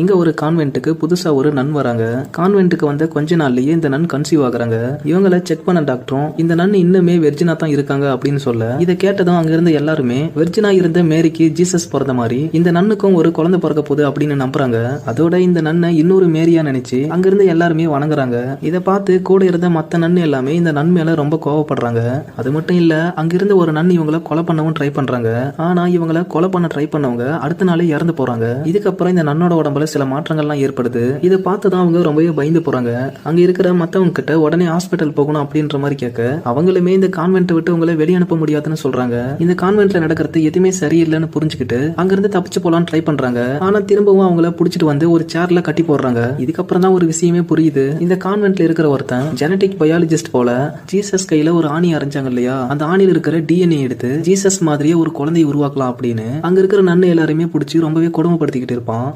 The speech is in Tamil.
இங்க ஒரு கான்வென்ட்டுக்கு புதுசா ஒரு நன் வராங்க. கான்வென்ட்டுக்கு வந்த கொஞ்ச நாள்லயே இந்த நன் கன்சீவ் ஆகுறாங்க. இவங்கள செக் பண்ண டாக்டரும் இந்த நன் இன்னுமே வெர்ஜினா தான் இருக்காங்க அப்படின்னு சொல்ல இதை கேட்டதும் அங்க இருந்த எல்லாருமே வெர்ஜினா இருந்த மேரிக்கு ஜீசஸ் பிறந்த மாதிரி இந்த நன்னுக்கும் ஒரு குழந்தை பிறக்க போகுது அப்படின்னு நம்புறாங்க. அதோட இந்த நன்னை இன்னொரு மேரியா நினைச்சு அங்க இருந்த எல்லாருமே வணங்குறாங்க. இதை பார்த்து கூட இருந்த மத்த நன்னு எல்லாமே இந்த நன் மேல ரொம்ப கோவப்படுறாங்க. அது மட்டும் இல்ல அங்க இருந்த ஒரு நன் இவங்கள கொலை பண்ணவும் ட்ரை பண்றாங்க. ஆனா இவங்கள கொலை பண்ண ட்ரை பண்ணவங்க அடுத்த நாளே இறந்து போறாங்க. இதுக்கப்புறம் இந்த நன்னோட உடம்புல சில மாற்றங்கள்லாம் ஏற்படுது. இதை பார்த்து தான் அவங்க ரொம்பவே பயந்து போறாங்க. அங்க இருக்கிற மத்தவங்க கிட்ட உடனே ஹாஸ்பிட்டல் போகணும் அப்படின்ற மாதிரி கேட்க அவங்களுமே இந்த கான்வென்ட் விட்டு உங்களை வெளிய அனுப்ப முடியாதுன்னு சொல்றாங்க. இந்த கான்வென்ட்ல நடக்கிறது எதுவுமே சரியில்லைன்னு புரிஞ்சுக்கிட்டு அங்கிருந்து தப்பிச்சு போலான்னு ட்ரை பண்றாங்க. ஆனா திரும்பவும் அவங்கள புடிச்சிட்டு வந்து ஒரு சேர்ல கட்டி போடுறாங்க. இதுக்கப்புறம் தான் ஒரு விஷயமே புரியுது. இந்த கான்வென்ட்ல இருக்கிற ஒருத்தன் ஜெனடிக் பயாலஜிஸ்ட் போல ஜீசஸ் கையில ஒரு ஆணி அரைஞ்சாங்க இல்லையா? அந்த ஆணியில் இருக்கிற டிஎன்ஏ எடுத்து ஜீசஸ் மாதிரியே ஒரு குழந்தையை உருவாக்கலாம் அப்படின்னு அங்க இருக்கிற நன்னை எல்லாருமே பிடிச்சி ரொம்பவே கொடுமைப்படுத்திக்கிட்டு இருப்பான்.